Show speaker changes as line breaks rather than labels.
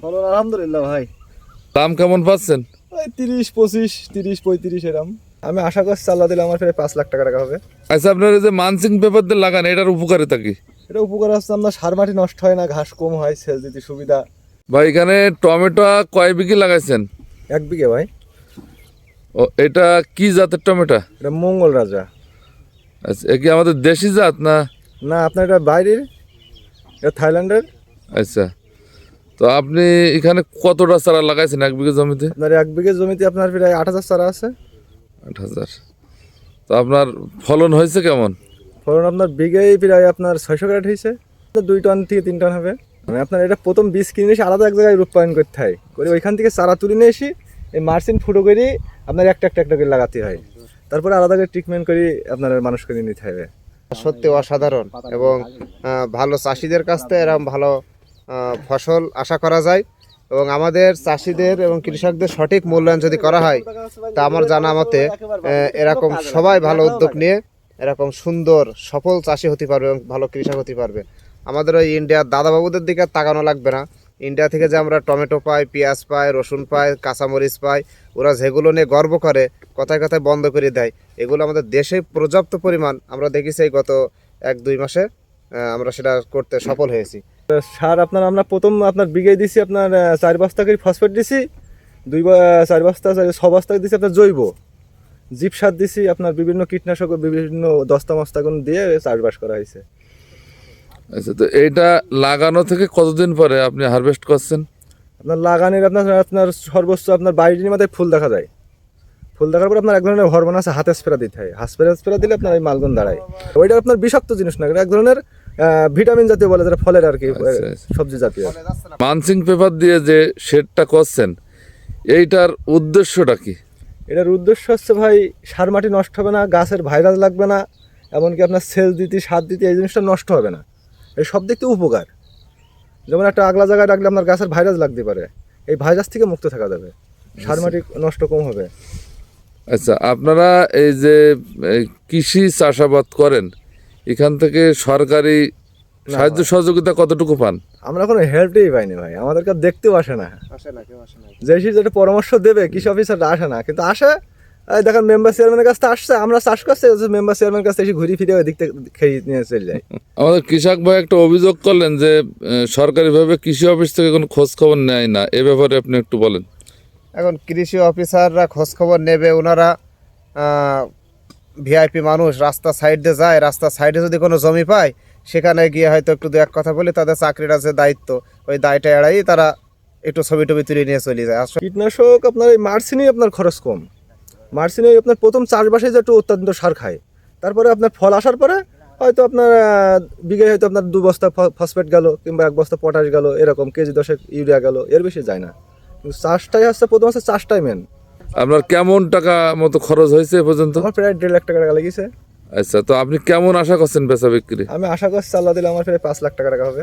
ফলন আলহামদুলিল্লাহ ভাই।
দাম কেমন পাচ্ছেন?
ওই তিরিশ পঁচিশ তিরিশ পঁয়ত্রিশ এরম। আমি আশা করছি আল্লাহ দিলে আমার প্রায় পাঁচ লাখ টাকা টাকা হবে।
আচ্ছা আপনার যে মানসিং পেপার দিয়ে লাগান এটার উপকারিতা কি?
এটা উপকার হচ্ছে আপনার সার মাটি নষ্ট হয় না ঘাস কম হয় সেচ দিতে সুবিধা।
ভাই এখানে টমেটো কয় বিঘি লাগাইছেন?
এক বিঘে ভাই।
ও এটা কি জাতের টমেটো?
এটা মঙ্গল রাজা।
আচ্ছা এ কি আমাদের দেশি জাত না?
না আপনার এটা বাইরের? এটা থাইল্যান্ডের?
আচ্ছা। তো আপনি এখানে কতটা চারা লাগাইছেন এক বিঘা জমিতে?
আপনার এক বিঘে জমিতে আপনার প্রায় আট হাজার চারা আছে।
আট হাজার। তো আপনার ফলন হয়েছে কেমন?
ফলন আপনার বিঘেই প্রায় আপনার ছয়শো ক্যারেট হয়েছে। দুই টন থেকে তিন টন হবে। মানে আপনার এটা প্রথম বীজ কিনে এসে আলাদা এক জায়গায় রূপায়ণ করতে হয়। করে ওইখান থেকে চারা তুলে নিয়ে এসে এই মার্সিন ফুটো করে আপনার একটা একটা একটা করে লাগাতে হয়। তারপরে আলাদা করে ট্রিটমেন্ট করে আপনার মানুষ করে নিতে হবে।
সত্যি অসাধারণ এবং ভালো চাষিদের কাছ থেকে এরকম ভালো ফসল আশা করা যায় এবং আমাদের চাষিদের এবং কৃষকদের সঠিক মূল্যায়ন যদি করা হয়, তা আমার জানা মতে এরকম সবাই ভালো উদ্যোগ নিয়ে এরকম সুন্দর, সফল চাষি হতে পারবে এবং ভালো কৃষক হতে পারবে। আমাদের ওই ইন্ডিয়ার দাদাবাবুদের দিকে তাকানো লাগবে না। ইন্ডিয়া থেকে যে আমরা টমেটো পাই, পেঁয়াজ পাই, রসুন পাই, কাঁচামরিচ পাই, ওরা যেগুলো নিয়ে গর্ব করে, কথায় কথায় বন্ধ করে দেয়, এগুলো আমাদের দেশে পর্যাপ্ত পরিমাণ আমরা দেখেছি গত এক দুই মাসে আমরা সেটা করতে সফল হয়েছি।
সার আপনার আমরা প্রথম আপনার বিঘে দিছি আপনার চার বস্তা করে ফসফেট দিছি দুই চার বস্তা ছ বস্তা দিছি আপনার জৈব। জীব সার দিছি আপনার বিভিন্ন কীটনাশক বিভিন্ন দস্তা মস্তাগুন দিয়ে চাষবাস করা হয়েছে।
আচ্ছা তো এইটা লাগানো থেকে কতদিন পরে আপনি হারভেস্ট করছেন?
আপনার লাগানের আপনার আপনার সর্বোচ্চ আপনার বাইরের মাথায় ফুল দেখা যায়। ফুল দেখার পর আপনার এক ধরনের হরমোন আছে হাতে স্প্রে দিতে হয়। হাত স্প্রে স্প্রে দিলে আপনার এই মালগুন দাঁড়ায়। ওইটা আপনার বিষাক্ত জিনিস না এক ধরনের ভিটামিন জাতীয় বলে যেটা ফলের আর কি
আচ্ছা, আচ্ছা।
সবজি জাতীয়।
মানসিং পেপার দিয়ে যে শেডটা করছেন এইটার উদ্দেশ্যটা কি?
এটার উদ্দেশ্য হচ্ছে ভাই সার মাটি নষ্ট হবে না গাছের ভাইরাস লাগবে না এমনকি আপনার সেচ দিতে সার দিতে এই জিনিসটা নষ্ট হবে না। এই সব দিক থেকে উপকার। যেমন একটা আগলা জায়গায় রাখলে আপনার গাছের ভাইরাস লাগতে পারে এই ভাইরাস থেকে মুক্ত থাকা যাবে। সার মাটি নষ্ট কম হবে।
আচ্ছা আপনারা এই যে এই কৃষি চাষাবাদ করেন এখান থেকে সরকারি সাহায্য সহযোগিতা কতটুকু পান?
আমরা কোনো হেল্পই পাইনি ভাই আমাদেরকে আর দেখতেও আসে না।
আসে না কেউ আসে না।
যে যেটা পরামর্শ দেবে কৃষি অফিসাররা আসে না। কিন্তু আসে এই দেখেন মেম্বার চেয়ারম্যানের কাছ থেকে আসছে আমরা চাষ করছি মেম্বার চেয়ারম্যানের কাছ এসে ঘুরে ফিরে ওই দিক থেকে খেয়ে নিয়ে চলে যায়।
আমাদের কৃষক ভাই একটা অভিযোগ করলেন যে সরকারিভাবে কৃষি অফিস থেকে কোনো খোঁজ খবর নেয় না। এ ব্যাপারে আপনি একটু বলেন।
এখন কৃষি অফিসাররা খোঁজ খবর নেবে ওনারা ভিআইপি মানুষ রাস্তা সাইড যায় রাস্তা সাইডে যদি কোনো জমি পায় সেখানে গিয়ে হয়তো একটু দু এক কথা বলে তাদের চাকরির আছে দায়িত্ব। ওই দায়টা এড়াই তারা একটু ছবি টবি তুলে নিয়ে চলে যায়। আসলে
কীটনাশক আপনার এই মার্সিনেই আপনার খরচ কম। মার্সিনে আপনার প্রথম চাষবাসে যে একটু অত্যান্ত সার খায় তারপরে আপনার ফল আসার পরে হয়তো আপনার বিঘে হয়তো আপনার দু বস্তা ফসফেট গেল কিংবা এক বস্তা পটাশ গেল এরকম কেজি দশেক ইউরিয়া গেল এর বেশি যায় না। কিন্তু চাষটাই হচ্ছে প্রথম হচ্ছে চাষটাই মেন
আপনার কেমন টাকা মতো খরচ হয়েছে এ পর্যন্ত?
আমার প্রায় দেড় লাখ টাকা টাকা লেগেছে।
আচ্ছা তো আপনি কেমন আশা করছেন বেচা বিক্রি?
আমি আশা করছি আল্লাহ দিলে আমার প্রায় পাঁচ লাখ টাকা রাখা হবে।